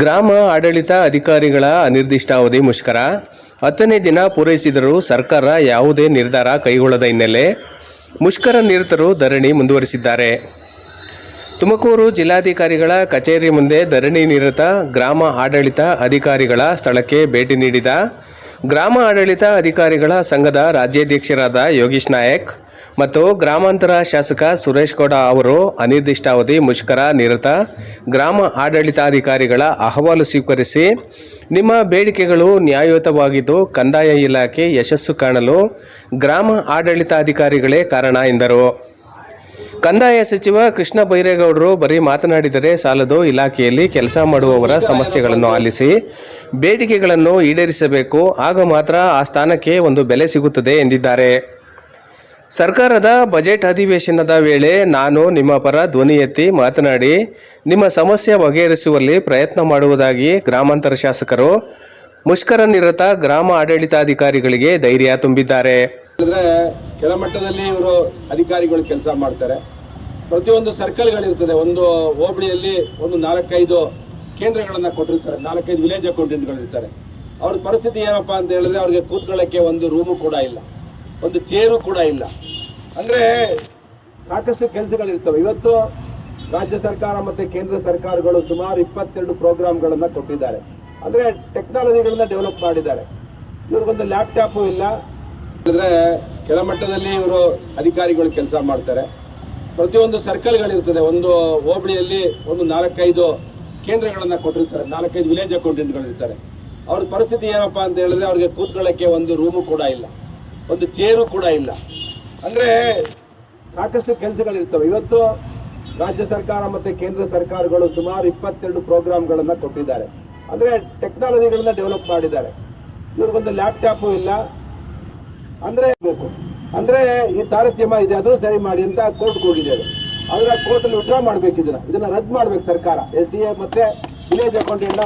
ಗ್ರಾಮ ಆಡಳಿತ ಅಧಿಕಾರಿಗಳ ಅನಿರ್ದಿಷ್ಟಾವಧಿ ಮುಷ್ಕರ. ಹತ್ತನೇ ದಿನ ಪೂರೈಸಿದರೂ ಸರ್ಕಾರ ಯಾವುದೇ ನಿರ್ಧಾರ ಕೈಗೊಳ್ಳದ ಹಿನ್ನೆಲೆ ಮುಷ್ಕರ ನಿರತರು ಧರಣಿ ಮುಂದುವರಿಸಿದ್ದಾರೆ. ತುಮಕೂರು ಜಿಲ್ಲಾಧಿಕಾರಿಗಳ ಕಚೇರಿ ಮುಂದೆ ಧರಣಿ ನಿರತ ಗ್ರಾಮ ಆಡಳಿತ ಅಧಿಕಾರಿಗಳ ಸ್ಥಳಕ್ಕೆ ಭೇಟಿ ನೀಡಿದ ಗ್ರಾಮ ಆಡಳಿತ ಅಧಿಕಾರಿಗಳ ಸಂಘದ ರಾಜ್ಯಾಧ್ಯಕ್ಷರಾದ ಯೋಗೀಶ್ ನಾಯಕ್ ಮತ್ತು ಗ್ರಾಮಾಂತರ ಶಾಸಕ ಸುರೇಶ್ ಗೌಡ ಅವರು ಅನಿರ್ದಿಷ್ಟಾವಧಿ ಮುಷ್ಕರ ನಿರತ ಗ್ರಾಮ ಆಡಳಿತಾಧಿಕಾರಿಗಳ ಅಹವಾಲು ಸ್ವೀಕರಿಸಿ, ನಿಮ್ಮ ಬೇಡಿಕೆಗಳು ನ್ಯಾಯಯುತವಾಗಿದ್ದು ಕಂದಾಯ ಇಲಾಖೆ ಯಶಸ್ಸು ಕಾಣಲು ಗ್ರಾಮ ಆಡಳಿತಾಧಿಕಾರಿಗಳೇ ಕಾರಣ ಎಂದರು. ಕಂದಾಯ ಸಚಿವ ಕೃಷ್ಣ ಬೈರೇಗೌಡರು ಬರೀ ಮಾತನಾಡಿದರೆ ಸಾಲದು ಇಲಾಖೆಯಲ್ಲಿ ಕೆಲಸ ಮಾಡುವವರ ಸಮಸ್ಯೆಗಳನ್ನು ಆಲಿಸಿ, ಬೇಡಿಕೆಗಳನ್ನು ಈಡೇರಿಸಬೇಕು, ಆಗ ಮಾತ್ರ ಆ ಸ್ಥಾನಕ್ಕೆ ಒಂದು ಬೆಲೆ ಸಿಗುತ್ತದೆ ಎಂದಿದ್ದಾರೆ. ಸರ್ಕಾರದ ಬಜೆಟ್ ಅಧಿವೇಶನದ ವೇಳೆ ನಾನು ನಿಮ್ಮ ಪರ ಧ್ವನಿ ಎತ್ತಿ ಮಾತನಾಡಿ, ನಿಮ್ಮ ಸಮಸ್ಯೆ ಬಗೆಹರಿಸುವಲ್ಲಿ ಪ್ರಯತ್ನ ಮಾಡುವುದಾಗಿ ಗ್ರಾಮಾಂತರ ಶಾಸಕರು ಮುಷ್ಕರ ನಿರತ ಗ್ರಾಮ ಆಡಳಿತಾಧಿಕಾರಿಗಳಿಗೆ ಧೈರ್ಯ ತುಂಬಿದ್ದಾರೆ. ಕೆಳಮಟ್ಟದಲ್ಲಿ ಇವರು ಅಧಿಕಾರಿಗಳು ಕೆಲಸ ಮಾಡ್ತಾರೆ. ಪ್ರತಿಯೊಂದು ಸರ್ಕಲ್ಗಳಿರ್ತದೆ. ಒಂದು ಹೋಬಳಿಯಲ್ಲಿ ಒಂದು ನಾಲ್ಕೈದು ಕೇಂದ್ರಗಳನ್ನು ಕೊಟ್ಟಿರ್ತಾರೆ. ನಾಲ್ಕೈದು ವಿಲೇಜ್ ಅಕೌಂಟೆಂಟ್ಗಳು ಇರ್ತಾರೆ ಅವ್ರ ಪರಿಸ್ಥಿತಿ ಏನಪ್ಪಾ ಅಂತ ಹೇಳಿದ್ರೆ ಅವ್ರಿಗೆ ಕೂತ್ಕೊಳ್ಳೋಕ್ಕೆ ಒಂದು ರೂಮು ಕೂಡ ಇಲ್ಲ. ಒಂದು ಚೇರು ಕೂಡ ಇಲ್ಲ. ಅಂದ್ರೆ ಸಾಕಷ್ಟು ಕೆಲಸಗಳಿರ್ತವೆ. ಇವತ್ತು ರಾಜ್ಯ ಸರ್ಕಾರ ಮತ್ತೆ ಕೇಂದ್ರ ಸರ್ಕಾರಗಳು ಸುಮಾರು ಇಪ್ಪತ್ತೆರಡು ಪ್ರೋಗ್ರಾಮ್ಗಳನ್ನು ಕೊಟ್ಟಿದ್ದಾರೆ. ಅಂದ್ರೆ ಟೆಕ್ನಾಲಜಿಗಳನ್ನ ಡೆವಲಪ್ ಮಾಡಿದ್ದಾರೆ. ಇವ್ರಿಗೊಂದು ಲ್ಯಾಪ್ಟಾಪು ಇಲ್ಲ. ಅಂದ್ರೆ ಕೆಳಮಟ್ಟದಲ್ಲಿ ಇವರು ಅಧಿಕಾರಿಗಳು ಕೆಲಸ ಮಾಡ್ತಾರೆ. ಪ್ರತಿಯೊಂದು ಸರ್ಕಲ್ಗಳಿರ್ತದೆ. ಒಂದು ಹೋಬಳಿಯಲ್ಲಿ ಒಂದು ನಾಲ್ಕೈದು ಕೇಂದ್ರಗಳನ್ನು ಕೊಟ್ಟಿರ್ತಾರೆ. ನಾಲ್ಕೈದು ವಿಲೇಜ್ ಅಕೌಂಟೆಂಟ್ಗಳಿರ್ತಾರೆ. ಅವ್ರ ಪರಿಸ್ಥಿತಿ ಏನಪ್ಪಾ ಅಂತ ಹೇಳಿದ್ರೆ ಅವ್ರಿಗೆ ಕೂತ್ಕೊಳ್ಳೋಕ್ಕೆ ಒಂದು ರೂಮು ಕೂಡ ಇಲ್ಲ. ಒಂದು ಚೇರು ಕೂಡ ಇಲ್ಲ. ಅಂದ್ರೆ ಸಾಕಷ್ಟು ಕೆಲಸಗಳಿರ್ತವೆ. ಇವತ್ತು ರಾಜ್ಯ ಸರ್ಕಾರ ಮತ್ತೆ ಕೇಂದ್ರ ಸರ್ಕಾರಗಳು ಸುಮಾರು ಇಪ್ಪತ್ತೆರಡು ಪ್ರೋಗ್ರಾಮ್ಗಳನ್ನು ಕೊಟ್ಟಿದ್ದಾರೆ. ಅಂದ್ರೆ ಟೆಕ್ನಾಲಜಿಗಳನ್ನ ಡೆವಲಪ್ ಮಾಡಿದ್ದಾರೆ. ಇವ್ರಿಗೊಂದು ಲ್ಯಾಪ್ಟಾಪು ಇಲ್ಲ. ಅಂದ್ರೆ ಬೇಕು. ಅಂದ್ರೆ ಈ ತಾರತಮ್ಯ ಇದೆ, ಅದು ಸರಿ ಮಾಡಿ ಅಂತ ಕೋರ್ಟ್ ಹೋಗಿದ್ದೇವೆ. ಆದರೆ ಕೋರ್ಟ್ ಅಲ್ಲಿ ವಿಡ್ರಾ ಮಾಡ್ಬೇಕು ಇದನ್ನ. ಇದನ್ನ ರದ್ದು ಮಾಡ್ಬೇಕು ಸರ್ಕಾರ. ಎಸ್ ಡಿ ಎ ಮತ್ತೆ ವಿಲೇಜ್ ಅಕೌಂಟೆಂಟ್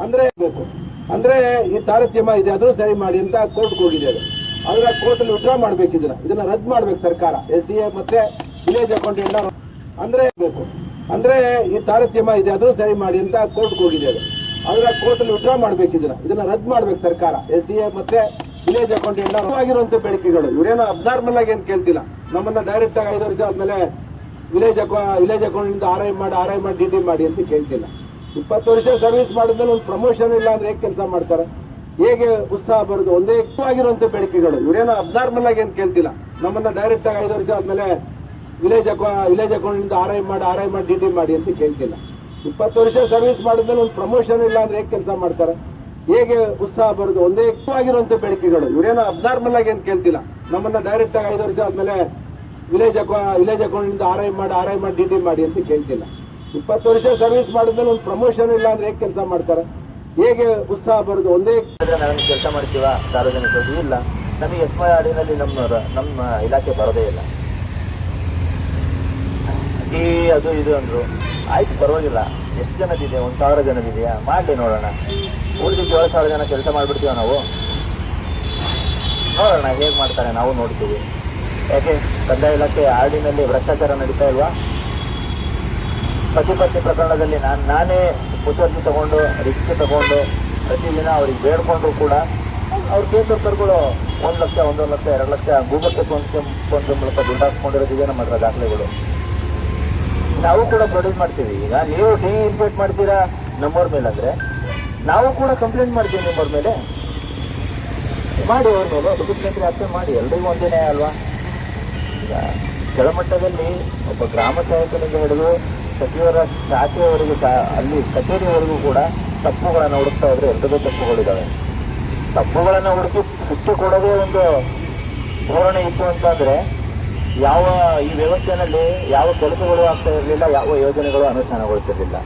ಅಂದ್ರೆ ಬೇಕು. ಅಂದ್ರೆ ಈ ತಾರತಮ್ಯ ಇದೆ, ಅದು ಸರಿ ಮಾಡಿ ಅಂತ ಕೋರ್ಟ್ ಹೋಗಿದ್ದೇವೆ. ಆದ್ರೆ ಕೋರ್ಟ್ ಅಲ್ಲಿ ವಿಡ್ರಾ ಮಾಡ್ಬೇಕು ಇದನ್ನ. ಇದನ್ನ ರದ್ದು ಮಾಡ್ಬೇಕು ಸರ್ಕಾರ. ಎಸ್ ಡಿ ಎ ಮತ್ತೆ ವಿಲೇಜ್ ಅಕೌಂಟೆಂಟ್ ಅಂದ್ರೆ ಬೇಕು. ಅಂದ್ರೆ ಈ ತಾರತಮ್ಯ ಇದೆ, ಅದು ಸರಿ ಮಾಡಿ ಅಂತ ಕೋರ್ಟ್ ಹೋಗಿದೆ ಅದು. ಕೋರ್ಟ್ ಅಲ್ಲಿ ವಿಡ್ರಾ ಮಾಡ್ಬೇಕು ಇದನ್ನ. ಇದನ್ನ ರದ್ದು ಮಾಡ್ಬೇಕು ಸರ್ಕಾರ. ಎಸ್ ಡಿ ಎ ಮತ್ತೆ ವಿಲೇಜ್ ಅಕೌಂಟ್ ಎಲ್ಲ ಆಗಿರುವಂತ ಬೇಡಿಕೆಗಳು. ಇವರೇನೋ ಅಬ್ನಾರ್ಮಲ್ ಆಗಿ ಏನು ಕೇಳ್ತಿಲ್ಲ. ನಮ್ಮನ್ನ ಡೈರೆಕ್ಟ್ ಆಗಿ ಐದು ವರ್ಷ ಆದ್ಮೇಲೆ village account village account R I ಮಾಡಿ ಆರ್ ಐ ಮಾಡಿ ಡಿ ಟಿ ಮಾಡಿ ಅಂತ ಕೇಳ್ತಿಲ್ಲ. ಇಪ್ಪತ್ತು ವರ್ಷ ಸರ್ವಿಸ್ ಮಾಡಿದ್ಮೇಲೆ ಒಂದು ಪ್ರಮೋಷನ್ ಇಲ್ಲ ಅಂದ್ರೆ ಹೇಗೆ ಕೆಲಸ ಮಾಡ್ತಾರೆ? ಹೇಗೆ ಉತ್ಸಾಹ ಬರೋದು? ಒಂದೇ ಆಗಿರುವಂತ ಬೇಡಿಕೆಗಳು. ಇವರೇನೋ ಅಬ್ನಾರ್ಮಲ್ ಆಗಿ ಏನು ಕೇಳ್ತಿಲ್ಲ. ನಮ್ಮನ್ನ ಡೈರೆಕ್ಟ್ ಆಗಿ ಐದು ವರ್ಷ ಆದ್ಮೇಲೆ village account village account R I ಮಾಡಿ ಆರ್ ಮಾಡಿ ಡಿ ಟಿ ಮಾಡಿ ಅಂತ ಕೇಳ್ತಿಲ್ಲ. ಇಪ್ಪತ್ತು ವರ್ಷ ಸರ್ವಿಸ್ ಮಾಡಿದ್ಮೇಲೆ ಒಂದು ಪ್ರಮೋಷನ್ ಇಲ್ಲ ಅಂದ್ರೆ ಹೇಗೆ ಕೆಲಸ ಮಾಡ್ತಾರೆ? ಹೇಗೆ ಉತ್ಸಾಹ ಬರೋದು? ಒಂದೇ ಆಗಿರುವಂತ ಬೇಡಿಕೆಗಳು. ಇವರೇನೋ ಅಬ್ನಾರ್ಮಲ್ ಆಗಿ ಏನು ಕೇಳ್ತಿಲ್ಲ. ನಮ್ಮನ್ನ ಡೈರೆಕ್ಟ್ ಆಗಿ ಐದು ವರ್ಷ ಆದ್ಮೇಲೆ village account village account R I ಮಾಡಿ ಆರ್ ಮಾಡಿ ಡಿ ಟಿ ಮಾಡಿ ಅಂತ ಕೇಳ್ತಿಲ್ಲ. ಇಪ್ಪತ್ತು ವರ್ಷ ಸರ್ವಿಸ್ ಮಾಡಿದ್ಮೇಲೆ ಒಂದು ಪ್ರಮೋಷನ್ ಇಲ್ಲ ಅಂದ್ರೆ ಹೇಗೆ ಕೆಲಸ ಮಾಡ್ತಾರೆ? ಹೇಗೆ ಉತ್ಸಾಹ ಬರೋದು? ಒಂದೇ ನಾವೇನು ಕೆಲಸ ಮಾಡ್ತೀವ? ಸಾರ್ವಜನಿಕರು ಇಲ್ಲ. ನಮಗೆ ಎಸ್ ಮೈ ಆಡಿನಲ್ಲಿ ನಮ್ಮ ನಮ್ಮ ಇಲಾಖೆ ಬರೋದೇ ಇಲ್ಲ. ಈ ಅದು ಇದು ಅಂದ್ರು. ಆಯ್ತು, ಪರವಾಗಿಲ್ಲ. ಎಷ್ಟು ಜನದಿದೆ? ಒಂದು ಸಾವಿರ ಜನದಿದೆಯಾ? ಮಾಡಲಿ ನೋಡೋಣ. ಉಳಿದಿದ್ದು ಏಳು ಸಾವಿರ ಜನ ಕೆಲಸ ಮಾಡಿಬಿಡ್ತೀವ ನಾವು? ನೋಡೋಣ, ಹೇಗೆ ಮಾಡ್ತಾರೆ ನಾವು ನೋಡ್ತೀವಿ. ಯಾಕೆ, ಕಂದಾಯ ಇಲಾಖೆ ಆರ್ಡಿನಲ್ಲಿ ಭ್ರಷ್ಟಾಚಾರ ನಡೀತಾ ಇಲ್ವಾ? ಪತಿ ಪತ್ನಿ ಪ್ರಕರಣದಲ್ಲಿ ನಾನು, ನಾನೇ ಮುತುವರ್ಜಿ ತಗೊಂಡು ರಿಸ್ಕ್ ತಗೊಂಡು ಪ್ರತಿದಿನ ಅವ್ರಿಗೆ ಬೇಡ್ಕೊಂಡ್ರು ಕೂಡ ಅವ್ರ ಕೇಸರ್ಕರ್ಗಳು ಒಂದು ಲಕ್ಷ ಒಂದೊಂದು ಲಕ್ಷ, ಎರಡು ಲಕ್ಷ ಫೋನ್ ಪೇ ಮೂಲಕ ದುಡ್ಡು ಹಾಕ್ಸ್ಕೊಂಡಿರೋದಿದೆ ನಮ್ಮ ಹತ್ರ ದಾಖಲೆಗಳು. ನಾವು ಕೂಡ ಪ್ರೊಡ್ಯೂಸ್ ಮಾಡ್ತೀವಿ. ಈಗ ನೀವು ಡಿ ಇನ್ಫೇಟ್ ಮಾಡ್ತೀರಾ ನಮ್ಮವ್ರ ಮೇಲೆ ಅಂದರೆ, ನಾವು ಕೂಡ ಕಂಪ್ಲೇಂಟ್ ಮಾಡ್ತೀವಿ ನಿಮ್ಮವ್ರ ಮೇಲೆ. ಮಾಡಿ ಅವ್ರ ಮೇಲೆ ಡಿಸಿಪ್ಲಿನರಿ ಆಕ್ಷನ್ ಮಾಡಿ. ಎಲ್ರಿಗೂ ಒಂದೇನೇ ಅಲ್ವಾ? ಈಗ ಕೆಳಮಟ್ಟದಲ್ಲಿ ಒಬ್ಬ ಗ್ರಾಮ ಸಹಾಯಕನಿಗೆ ಹಿಡಿದು ಸಚಿವರ ಶಾಖೆಯವರೆಗೂ ಸಹ ಅಲ್ಲಿ ಕಚೇರಿಯವರೆಗೂ ಕೂಡ ತಪ್ಪುಗಳನ್ನು ಹುಡುಕ್ತಾ ಇದ್ರೆ ಎಲ್ರಿಗೂ ತಪ್ಪುಗಳಿದ್ದಾವೆ ತಪ್ಪುಗಳನ್ನು ಹುಡುಕಿ ಶಿಕ್ಷೆ ಕೊಡೋದೇ ಒಂದು ಧೋರಣೆ ಇತ್ತು ಅಂತಂದ್ರೆ ಯಾವ ಈ ವ್ಯವಸ್ಥೆನಲ್ಲಿ ಯಾವ ಕೆಲಸಗಳು ಆಗ್ತಾ ಇರಲಿಲ್ಲ, ಯಾವ ಯೋಜನೆಗಳು ಅನುಷ್ಠಾನಗೊಳ್ತಿರಲಿಲ್ಲ.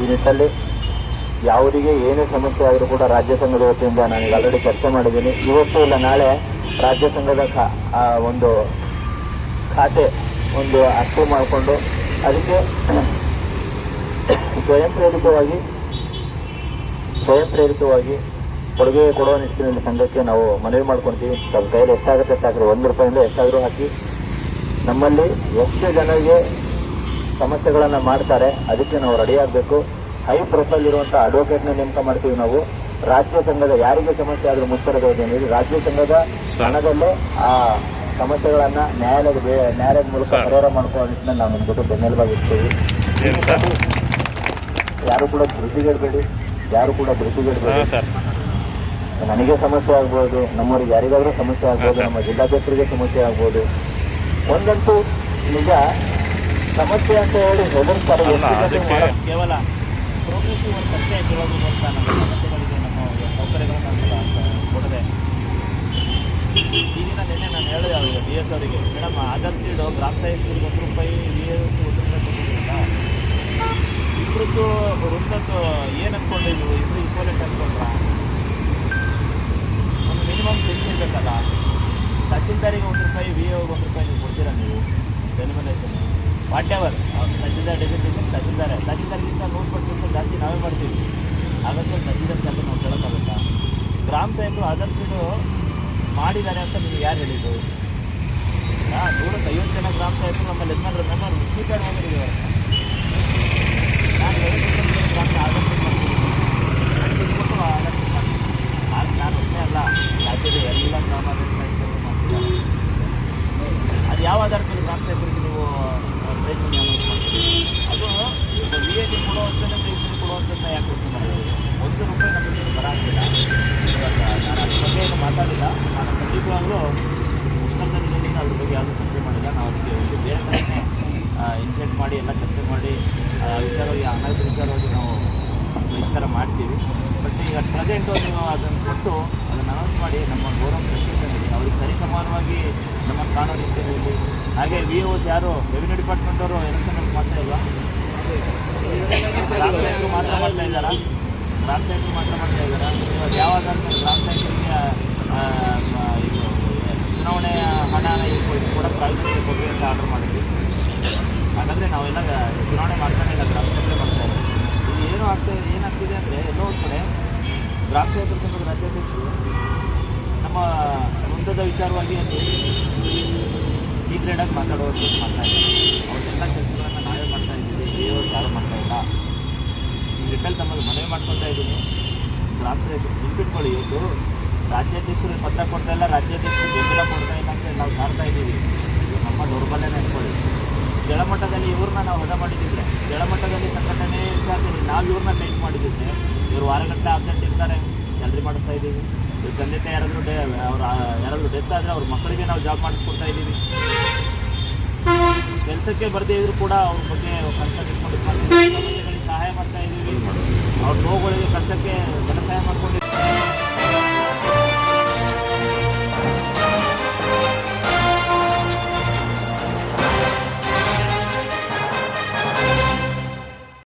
ಈ ನಿಟ್ಟಲ್ಲಿ ಯಾವುದಿಗೆ ಏನೇ ಸಮಸ್ಯೆ ಆದರೂ ಕೂಡ ರಾಜ್ಯ ಸಂಘದ ವತಿಯಿಂದ ನಾನು ಈಗ ಆಲ್ರೆಡಿ ಚರ್ಚೆ ಮಾಡಿದ್ದೀನಿ. ಇವತ್ತು ಇಲ್ಲ, ನಾಳೆ ರಾಜ್ಯ ಸಂಘದ ಒಂದು ಖಾತೆ ಒಂದು ಅರ್ಥ ಮಾಡಿಕೊಂಡು ಅದಕ್ಕೆ ಸ್ವಯಂ ಪ್ರೇರಿತವಾಗಿ ಸ್ವಯಂ ಪ್ರೇರಿತವಾಗಿ ಕೊಡುಗೆ ಕೊಡುವ ನಿಟ್ಟಿನಲ್ಲಿ ಸಂಘಕ್ಕೆ ನಾವು ಮನವಿ ಮಾಡ್ಕೊತೀವಿ. ನಮ್ಮ ಕೈಯಲ್ಲಿ ಎಷ್ಟಾಗುತ್ತೆ ಸಾಕ್ರಿ ಒಂದು ರೂಪಾಯಿಂದ ಎಷ್ಟಾದರೂ ಹಾಕಿ. ನಮ್ಮಲ್ಲಿ ಎಷ್ಟು ಜನರಿಗೆ ಸಮಸ್ಯೆಗಳನ್ನು ಮಾಡ್ತಾರೆ ಅದಕ್ಕೆ ನಾವು ರೆಡಿ ಆಗಬೇಕು. ಹೈ ಪ್ರೊಫೈಲ್ ಇರುವಂಥ ಅಡ್ವೊಕೇಟ್ನ ನೇಮಕ ಮಾಡ್ತೀವಿ ನಾವು. ರಾಜ್ಯ ಸಂಘದ ಯಾರಿಗೆ ಸಮಸ್ಯೆ ಆದರೂ ಮುಚ್ಚರದ ನೀಡಿ ರಾಜ್ಯ ಸಂಘದ ಹಣದಲ್ಲೇ ಆ ಸಮಸ್ಯೆಗಳನ್ನ ನ್ಯಾಯಾಲಯದ ಬೇ- ನ್ಯಾಯಾಲಯದ ಮೂಲಕ ಪರಿಹಾರ ಮಾಡ್ಕೊಳ್ಳೋ ನಿಟ್ಟಿನಲ್ಲಿ ನಾವು ನಿಮ್ಮ ಜೊತೆ ಬೆನ್ನೆಲುಬಾಗಿರ್ತೀವಿ ಯಾರು ಕೂಡ ಧೃತಿಗೆಡಬೇಡಿ ಯಾರು ಕೂಡ ಧೃತಿಗೆಡಬೇಡಿ ನನಗೆ ಸಮಸ್ಯೆ ಆಗ್ಬೋದು ನಮ್ಮವ್ರಿಗೆ ಯಾರಿಗಾದ್ರೂ ಸಮಸ್ಯೆ ಆಗ್ಬೋದು ನಮ್ಮ ಜಿಲ್ಲಾಧ್ಯಕ್ಷರಿಗೆ ಸಮಸ್ಯೆ ಆಗ್ಬೋದು. ಒಂದಂತೂ ನಿಜ ಸಮಸ್ಯೆ ಅಂತ ಹೇಳಿ ಹೆದರ್ತಾರೆ ಕೇವಲ ಪ್ರೋಗ್ರೆಸಿವ್ ವರ್ಕ್ ಅಷ್ಟೇ ಕೇಳೋದು ಅಂತ ನಮ್ಮ ಸಮಸ್ಯೆಗಳಿಗೆ ನಮ್ಮ ಸೌಕರ್ಯಗಳನ್ನು ಕೊಡದೆ ಈ ದಿನ ನಾನು ಹೇಳಿದೆ ಅವರಿಗೆ ಬಿ ಎಸ್ ಅವರಿಗೆ, ಮೇಡಮ್, ಆಧಾರ್ ಸೀಡು ರೂಪಾಯಿ ಬಿ ಎಸ್ ಒಂದು ರೂಪಾಯಿ ಕೊಟ್ಟಿದ್ದೀರಲ್ಲ ಇಬ್ಬರದ್ದು ವೃತ್ತದ್ದು ಏನು ಅಂದ್ಕೊಂಡಿದ್ರು ಇಬ್ಬರು ಈಕ್ವಲೆಂಟ್ ಅಂದ್ಕೊಂಡ್ರ ಒಂದು ಮಿನಿಮಮ್ ಸೆನ್ಸ್ ಬೇಕಲ್ಲ ತಹಸೀಲ್ದಾರಿಗೆ ಒಂದು ರೂಪಾಯಿ ವಿ ಎಗೆ ಒಂದು ರೂಪಾಯಿ ನೀವು ಕೊಡ್ತೀರಾ ನೀವು? Delimitation whatever tahsildar designation ತಹಸೀಲ್ದಾರೆ ತಹಸೀಲ್ದಾರ್ಗಿಂತ ನೂರು ಪರ್ಸೆಂಟ್ ಜಾಸ್ತಿ ನಾವೇ ಮಾಡ್ತೀವಿ. ಹಾಗಾಗಿ ತಹಸೀಲ್ದಾರ್ ಕೆಲಸ ನಾವು ಕೇಳೋಕ್ಕಾಗುತ್ತಾ? ಗ್ರಾಮ ಸಾಹೇಬರು ಅದರ್ ಸೀಡು ಮಾಡಿದ್ದಾರೆ ಅಂತ ನಿಮ್ಗೆ ಯಾರು ಹೇಳಿದ್ದು? ಐವತ್ತು ಜನ ಗ್ರಾಮ ಸಾಹೇಬರು ನಮ್ಮಲ್ಲಿ ಮೆಂಬರ್ ಮುಖ್ಯಕಾರ ಸೀಡ್ ಮಾಡ್ತೀನಿ. ನಾನು ಒಬ್ಬನೇ ಅಲ್ಲ. ರಾಜ್ಯದ ಎಲ್ಲ ಗ್ರಾಮ ಪಂಚಾಯತ್ಗಳು ಅದು ಯಾವ ಆಧಾರದಲ್ಲಿ ಗ್ರಾಮ ಸಾಹೇಬರಿಗೆ ನೀವು ಪ್ರಯತ್ನ ಮಾಡ್ತೀರಿ? ಅದು ವಿ ಎಗೆ ಕೊಡುವಂಥದ್ದು ಕೊಡುವಂಥದ್ದನ್ನ ಯಾಕೆ ಮಾಡಿದ್ದೀವಿ ಒಂದು ರೂಪಾಯಿ ನಮಗೆ ಬರಾಗಿಲ್ಲ ಇವಾಗ ನಾನು ಅದ್ರ ಬಗ್ಗೆ ಏನು ಮಾತಾಡಿಲ್ಲ. ನಾನು ಖಂಡಿತವಾಗ್ಲೂ ಮುಷ್ಕರದಿಂದ ಅದ್ರ ಬಗ್ಗೆ ಯಾವುದೂ ಚರ್ಚೆ ಮಾಡಿಲ್ಲ. ನಾವು ಅದಕ್ಕೆ ಒಂದು ಬೇರೆ ಥರನೇ ಇನ್ಸೈಟ್ ಮಾಡಿ ಎಲ್ಲ ಚರ್ಚೆ ಮಾಡಿ ವಿಚಾರವಾಗಿ ಅನರ್ಥ ವಿಚಾರವಾಗಿ ನಾವು ಬಹಿಷ್ಕಾರ ಮಾಡ್ತೀವಿ. ಬಟ್ ಈಗ ಪ್ರೆಸೆಂಟು ನೀವು ಅದನ್ನು ಕೊಟ್ಟು ಅದನ್ನು ಅನೌನ್ಸ್ ಮಾಡಿ ನಮ್ಮ ಗೌರವ ಸಂಕೇತದಲ್ಲಿ ಅವ್ರಿಗೆ ಸರಿ ಸಮಾನವಾಗಿ ನಮ್ಮನ್ನು ಕಾಣೋ ರೀತಿಯಲ್ಲಿ ಹಾಗೆ ವಿ ಓಸ್ ಯಾರು ರೆವಿನ್ಯೂ ಡಿಪಾರ್ಟ್ಮೆಂಟ್ ಅವರು ಎಲೆಕ್ಷನ್ ಮಾಡ್ತಾ ಇಲ್ಲ ಮಾತ್ರ ಮಾಡ್ತಾ ಇದ್ದಾರಾ? ಗ್ರಾಮ ಸೈನಿಕರು ಮಾತ್ರ ಮಾಡ್ತಾ ಇದ್ದಾರಾ. ಇವಾಗ ಯಾವಾಗ ಗ್ರಾಮ ಆ, ಇದು ಚುನಾವಣೆ ಹಣನ ಕೂಡ ಪ್ರಾಯೋಜಕರಿಗೆ ಕೊಡಿ ಅಂತ ಆರ್ಡರ್ ಮಾಡಿದ್ವಿ. ಹಾಗಂದರೆ ನಾವೆಲ್ಲ ಚುನಾವಣೆ ಮಾಡ್ತಾನೆ ಇಲ್ಲ ಗ್ರಾಮ ಸಭೆ ಮಾಡ್ತಾ ಇದ್ದೀವಿ. ಇಲ್ಲಿ ಏನು ಆಗ್ತಾ ಏನಾಗ್ತಿದೆ ಅಂದರೆ ಎಲ್ಲೋ ಒಂದು ಕಡೆ ಗ್ರಾಮ ಸೇವಕರ ಸಂಘದ ರಾಜ್ಯಾಧ್ಯಕ್ಷರು ನಮ್ಮ ಮುಂದದ ವಿಚಾರವಾಗಿ ಅಲ್ಲಿ ಗ್ರೇಡಾಗಿ ಮಾತಾಡೋದು ಮಾಡ್ತಾ ಇದ್ದಾರೆ. ಅವ್ರದ್ದೆಲ್ಲ ಕೆಲಸಗಳನ್ನು ನಾವೇ ಮಾಡ್ತಾ ಇದ್ದೀವಿ ಬೇರೆಯವ್ರು ಯಾರು ಮಾಡ್ತಾ ಇಲ್ಲ ಈ ನಿಟ್ಟಲ್ಲಿ ತಮ್ಮಲ್ಲಿ ಮನವಿ ಮಾಡ್ಕೊತಾ ಇದ್ದೀನಿ. ಗ್ರಾಮ ಸೇವಕರು ನೆನ್ಪಿಟ್ಕೊಳ್ಳಿ ಇವತ್ತು ರಾಜ್ಯಾಧ್ಯಕ್ಷರು ಪತ್ರ ಕೊಡ್ತಾ ಇಲ್ಲ, ರಾಜ್ಯಾಧ್ಯಕ್ಷರು ಬೆಂಬಲ ಕೊಡ್ತಾ ಇಲ್ಲ ಅಂತ ನಾವು ಸಾರ್ತಾ ಇದ್ದೀವಿ. ಇದು ನಮ್ಮ ದೌರ್ಬಲ್ಯ ನೆನ್ಕೊಳ್ಳಿ ಕೆಳಮಟ್ಟದಲ್ಲಿ ಇವ್ರನ್ನ ನಾವು ಹದ ಮಾಡಿದ್ದಿದ್ರೆ ಕೆಳಮಟ್ಟದಲ್ಲಿ ಸಂಘಟನೆ ವಿಚಾರದಲ್ಲಿ ನಾವು ಇವ್ರನ್ನ ಟೈಪ್ ಮಾಡಿದ್ದಿದ್ರೆ ಇವರು ವಾರಗಟ್ಟಲೆ ಆಬ್ಸೆಂಟ್ ಇರ್ತಾರೆ ಸ್ಯಾಲ್ರಿ ಮಾಡಿಸ್ತಾ ಇದ್ದೀವಿ. ಇವ್ರ ತಂದೆ ತಾಯಿ ಯಾರಾದರೂ ಡೇ ಅವ್ರ ಯಾರಾದರೂ ಡೆತ್ ಆದರೆ ಅವ್ರ ಮಕ್ಕಳಿಗೆ ನಾವು ಜಾಬ್ ಮಾಡಿಸ್ಕೊಡ್ತಾ ಇದ್ದೀವಿ. ಕೆಲಸಕ್ಕೆ ಬರದೇ ಇದ್ರು ಕೂಡ ಅವ್ರ ಬಗ್ಗೆ ಕನ್ಸಲ್ಟ್ ಇಟ್ಕೊಂಡು ಮಾಡ್ತೀವಿ. ಸಮಸ್ಯೆಗಳಿಗೆ